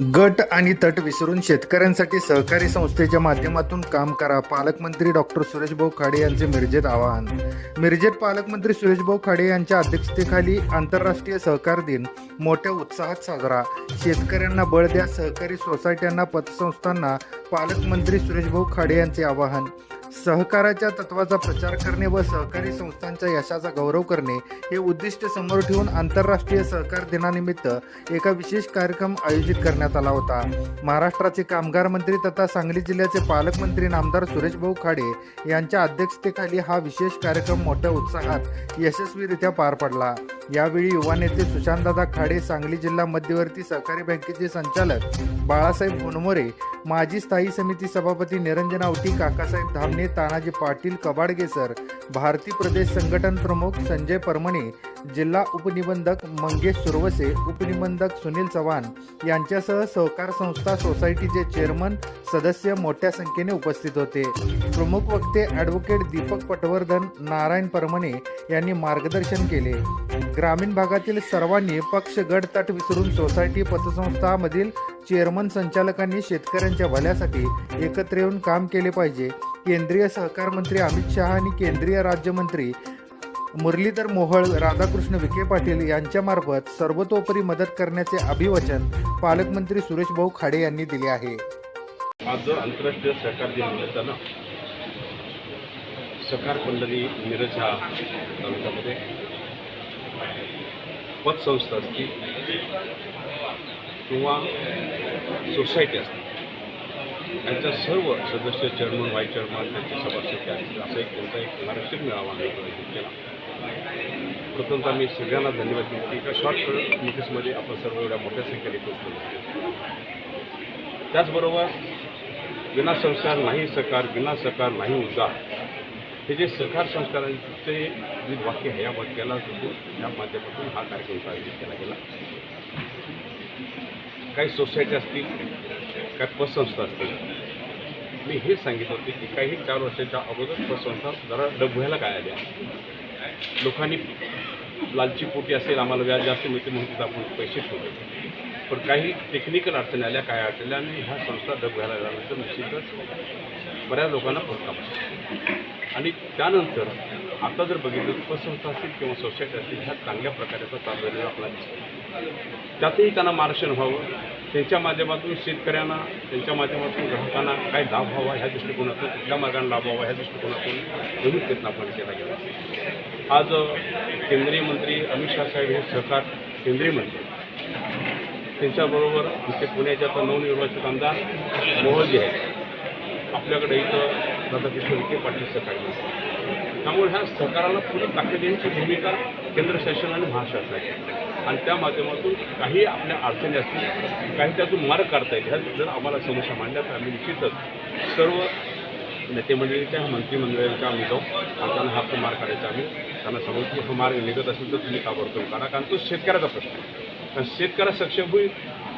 गट आणि तट विसरून शेतकऱ्यांसाठी सहकारी संस्थेच्या माध्यमातून काम करा. पालकमंत्री डॉक्टर सुरेशभाऊ खाडे यांचे मिरजेत आवाहन. मिरजेत पालकमंत्री सुरेशभाऊ खाडे यांच्या अध्यक्षतेखाली आंतरराष्ट्रीय सहकार दिन मोठ्या उत्साहात साजरा. शेतकऱ्यांना बळ द्या सहकारी सोसायट्यांना पतसंस्थांना पालकमंत्री सुरेशभाऊ खाडे यांचे आवाहन. सहकाराच्या तत्वाचा प्रचार करणे व सहकारी संस्थांच्या यशाचा गौरव करणे हे उद्दिष्ट समोर ठेवून आंतरराष्ट्रीय सहकार दिनानिमित्त एका विशेष कार्यक्रम आयोजित करण्यात आला होता. महाराष्ट्राचे कामगार मंत्री तथा सांगली जिल्ह्याचे पालकमंत्री नामदार सुरेशभाऊ खाडे यांच्या अध्यक्षतेखाली हा विशेष कार्यक्रम मोठ्या उत्साहात यशस्वीरित्या पार पडला. यावेळी युवा नेते सुशांतदादा खाडे सांगली जिल्हा मध्यवर्ती सहकारी बँकेचे संचालक बाळासाहेब हुनमोरे माजी स्थायी समिती सभापती निरंजन आवटी काकासाहेब धामणे तानाजी पाटील कबाडगेसर भारती प्रदेश संघटन प्रमुख संजय परमणे जिल्हा उपनिबंधक मंगेश सुरवसे उपनिबंधक सुनील चव्हाण यांच्यासह सहकार संस्था सोसायटीचे चेअरमन सदस्य मोठ्या संख्येने उपस्थित होते. प्रमुख वक्ते ॲडव्होकेट दीपक पटवर्धन नारायण परमणे यांनी मार्गदर्शन केले. ग्रामीण भागातील सर्वांनी पक्ष गडतट विसरून सोसायटी पतसंस्थामधील चेअरमन संचालकांनी शेतकऱ्यांच्या भल्यासाठी एकत्र येऊन काम केले पाहिजे. केंद्रीय सहकार मंत्री अमित शहा आणि केंद्रीय राज्यमंत्री मुरलीधर मोहोळ राधाकृष्ण विखे पाटील यांच्यामार्फत सर्वतोपरी मदत करण्याचे अभिवचन पालकमंत्री सुरेश भाऊ खाडे यांनी दिले आहे. आज जो आंतरराष्ट्रीय सहकार दिन निमित्तानं सहकार मंडळी मिरज ह्या तालुक्यामध्ये पतसंस्था असतील किंवा सोसायटी असतील त्यांच्या सर्व सदस्य चेअरमन व्हाईस चेअरमन त्यांचे सभासद असतील असं एक त्यांचा एक महाराष्ट्रीय मेळावा आम्ही केला. प्रथमतः मी सगळ्यांना धन्यवाद देतो की एका शॉर्ट नोटीसमध्ये आपण सर्व एवढ्या मोठ्या संख्येने पोहोचलो. त्याचबरोबर विना संस्कार नाही सकार विना सकार नाही उद्धार हे जे सहकार संस्कारांचे जे वाक्य आहे या वाक्याला या माध्यमातून हा कार्यक्रम आयोजित केला गेला. काही सोसायटी असतील काही पतसंस्था असतील. मी हे सांगितलं होते की काही चार वर्षाच्या अगोदर पतसंस्था जरा डबघायला काय आल्या लोकांनी लालची पोटी असेल आम्हाला व्याज जास्त मिळते म्हणून आपण पैसे ठेवले. पण काही टेक्निकल अडचणी आल्या काय अडचणी आणि ह्या संस्था डब घ्यायला लागल्यानंतर निश्चितच बऱ्याच लोकांना फटका आणि त्यानंतर आता जर बघितलं तर पतसंस्था असतील किंवा सोसायटी असतील ह्या चांगल्या प्रकारचा चाललेला आपल्याला दिसतो. त्यातही त्यांना मार्गदर्शन व्हावं. त्यांच्या माध्यमातून शेतकऱ्यांना त्यांच्या माध्यमातून ग्राहकांना काय लाभ व्हावा ह्या दृष्टिकोनातून कुठल्या मार्गाने लाभ व्हावा ह्या दृष्टिकोनातून नवीन प्रयत्न आपण केला गेला. आज केंद्रीय मंत्री अमित शाह साहेब हे सरकार केंद्रीय मंत्री त्यांच्याबरोबर इथे पुण्याचे आता नवनिर्वाचित आमदार मोहोळजी आहेत. आपल्याकडे इथं राधाकृष्ण विखे पाटील सरकार त्यामुळे ह्या सरकाराला पुढे ताकद देण्याची भूमिका केंद्र शासन आणि महाशासनाची आणि त्या माध्यमातून काही आपल्या अडचणी असतील काही त्यातून मार्ग काढता येईल ह्या जर आम्हाला समस्या मांडल्या तर आम्ही निश्चितच सर्व नेते मंडळीच्या मंत्रिमंडळाच्या आम्ही जाऊ. आणि त्यांना हा मार्ग काढायचा आम्ही. त्यांना समोर की हा मार्ग निघत असेल तर तुम्ही ताबडतोब काढा. कारण तो शेतकऱ्याचा प्रश्न आहे. कारण शेतकऱ्या सक्षम होईल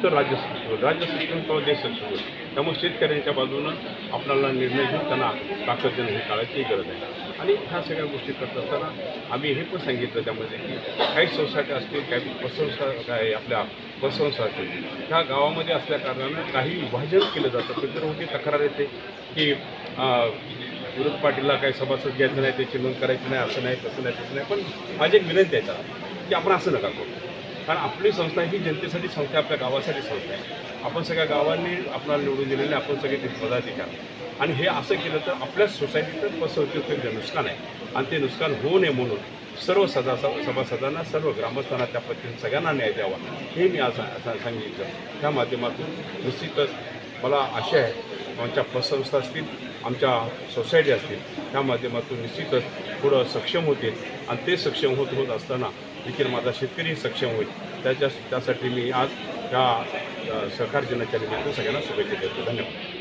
तर राज्य सक्षम राज्य सक्षम किंवा देश सक्षम त्यामुळे शेतकऱ्यांच्या बाजूनं आपल्याला निर्णय घेऊन त्यांना ताकद देणं हे काळाची गरज आहे. आणि ह्या सगळ्या गोष्टी करत असताना आम्ही हे पण सांगितलं त्यामध्ये की काही सोसायट्या असतील काही पतसंस्था काय आपल्या पतसंस्था असतील ह्या गावामध्ये असल्या कारणानं काही विभाजन केलं जातं. तर तक्रार येते की विरोध पाटीलला काही सभासद घ्यायचं नाही त्याची नोंद करायची नाही असं नाही तसं नाही तसं नाही. पण माझी एक विनंती आहे त्याला की आपण असं नका करू. कारण आपली संस्था ही जनतेसाठी संस्था आहे, आपल्या गावासाठी संस्था आहे. आपण सगळ्या गावांनी आपल्याला निवडून दिलेले आपण सगळे ते पदाधिकार आणि हे असं केलं तर आपल्या सोसायटीचं पसंतीचं नुकसान आहे. आणि ते नुकसान होऊ नये म्हणून सर्व सदा सभासदांना सर्व ग्रामस्थांना त्या पद्धतीने सगळ्यांना न्याय द्यावा. हे मी आज सांगितलं. त्या माध्यमातून निश्चितच मला आशा आहे आमच्या पतसंस्था असतील आमच्या सोसायटी असतील त्या माध्यमातून निश्चितच पुढं सक्षम होतील. आणि ते सक्षम होत होत असताना देखील माझा शेतकरी सक्षम होईल. त्याच्या त्यासाठी मी आज या सहकार दिनाच्या निमित्त सगळ्यांना शुभेच्छा देतो. धन्यवाद.